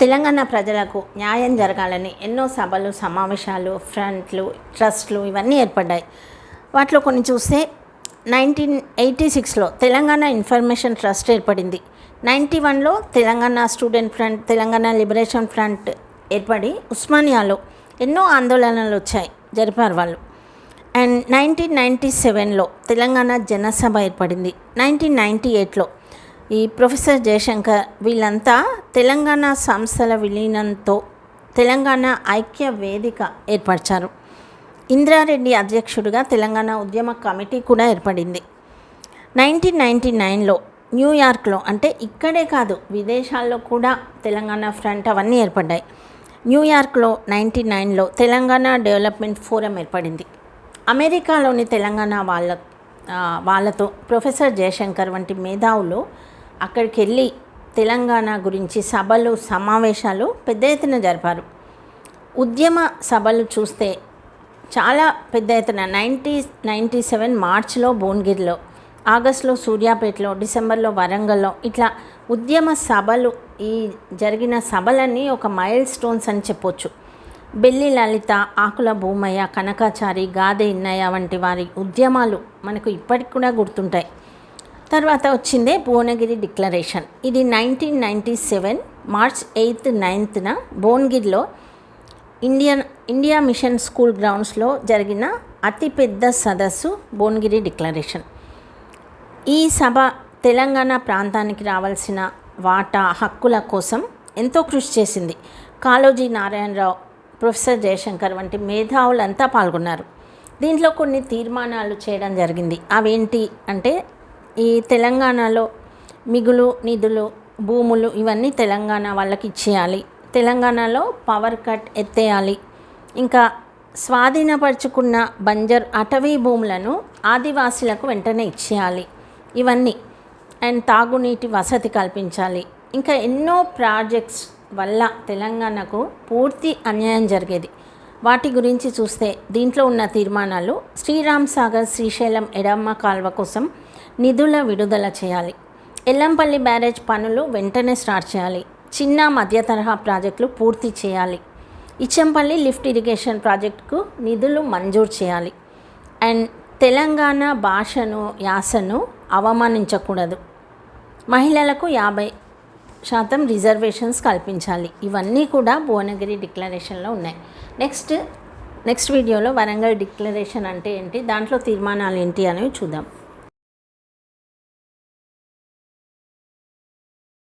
తెలంగాణ ప్రజలకు న్యాయం జరగాలని ఎన్నో సభలు సమావేశాలు ఫ్రంట్లు ట్రస్ట్లు ఇవన్నీ ఏర్పడ్డాయి. వాటిలో కొన్ని చూస్తే నైన్టీన్ ఎయిటీ సిక్స్లో తెలంగాణ ఇన్ఫర్మేషన్ ట్రస్ట్ ఏర్పడింది. నైంటీ వన్లో Telangana student front Telangana liberation front ఏర్పడి ఉస్మానియాలో ఎన్నో ఆందోళనలు వచ్చాయి జరిపారు వాళ్ళు. అండ్ నైన్టీన్ నైంటీ సెవెన్లో తెలంగాణ జనసభ ఏర్పడింది. నైన్టీన్ నైంటీ ఎయిట్లో ఈ ప్రొఫెసర్ జయశంకర్ వీళ్ళంతా తెలంగాణ సంస్థల విలీనంతో తెలంగాణ ఐక్య వేదిక ఏర్పరిచారు. ఇంద్రారెడ్డి అధ్యక్షుడిగా తెలంగాణ ఉద్యమ కమిటీ కూడా ఏర్పడింది. నైన్టీన్ నైంటీ నైన్లో న్యూయార్క్లో అంటే ఇక్కడే కాదు విదేశాల్లో కూడా తెలంగాణ ఫ్రంట్ అవన్నీ ఏర్పడ్డాయి. న్యూయార్క్లో నైంటీ నైన్లో తెలంగాణ డెవలప్మెంట్ ఫోరం ఏర్పడింది. అమెరికాలోని తెలంగాణ వాళ్ళ వాళ్ళతో ప్రొఫెసర్ జయశంకర్ వంటి మేధావులు అక్కడికి వెళ్ళి తెలంగాణ గురించి సభలు సమావేశాలు పెద్ద ఎత్తున జరిపారు. ఉద్యమ సభలు చూస్తే చాలా పెద్ద ఎత్తున నైంటీ నైంటీ సెవెన్ మార్చ్లో భువనగిరిలో ఆగస్టులో సూర్యాపేటలో డిసెంబర్లో వరంగల్లో ఇట్లా ఉద్యమ సభలు ఈ జరిగిన సభలన్నీ ఒక మైల్ స్టోన్స్ అని చెప్పొచ్చు. బెల్లి లలిత ఆకుల భూమయ్య కనకాచారి గాదె ఇన్నయ్య వంటి వారి ఉద్యమాలు మనకు ఇప్పటికి కూడా గుర్తుంటాయి. తర్వాత వచ్చిందే భువనగిరి డిక్లరేషన్. ఇది nineteen ninety seven March eighth నైన్త్న భువనగిరిలో ఇండియన్ ఇండియా మిషన్ స్కూల్ గ్రౌండ్స్లో జరిగిన అతిపెద్ద సదస్సు భువనగిరి డిక్లరేషన్. ఈ సభ తెలంగాణ ప్రాంతానికి రావాల్సిన వాటా హక్కుల కోసం ఎంతో కృషి చేసింది. కాళోజీ నారాయణరావు ప్రొఫెసర్ జయశంకర్ వంటి మేధావులంతా పాల్గొన్నారు. దీంట్లో కొన్ని తీర్మానాలు చేయడం జరిగింది. అవేంటి అంటే ఈ తెలంగాణలో మిగులు నిధులు భూములు ఇవన్నీ తెలంగాణ వాళ్ళకి ఇచ్చేయాలి. తెలంగాణలో పవర్ కట్ ఎత్తేయాలి. ఇంకా స్వాధీనపరుచుకున్న బంజర్ అటవీ భూములను ఆదివాసీలకు వెంటనే ఇచ్చేయాలి. ఇవన్నీ. అండ్ తాగునీటి వసతి కల్పించాలి. ఇంకా ఎన్నో ప్రాజెక్ట్స్ వల్ల తెలంగాణకు పూర్తి అన్యాయం జరిగేది. వాటి గురించి చూస్తే దీంట్లో ఉన్న తీర్మానాలు శ్రీరామ్ సాగర్ శ్రీశైలం ఎడమ్మ కాల్వ కోసం నిధుల విడుదల చేయాలి. ఎల్లంపల్లి బ్యారేజ్ పనులు వెంటనే స్టార్ట్ చేయాలి. చిన్న మధ్య తరహా ప్రాజెక్టులు పూర్తి చేయాలి. ఇచ్చంపల్లి లిఫ్ట్ ఇరిగేషన్ ప్రాజెక్టుకు నిధులు మంజూరు చేయాలి. అండ్ తెలంగాణ భాషను యాసను అవమానించకూడదు. మహిళలకు యాభై శాతం రిజర్వేషన్స్ కల్పించాలి. ఇవన్నీ కూడా భువనగిరి డిక్లరేషన్లో ఉన్నాయి. నెక్స్ట్ నెక్స్ట్ వీడియోలో వరంగల్ డిక్లరేషన్ అంటే ఏంటి? దాంట్లో తీర్మానాలు ఏంటి అనేవి చూద్దాం.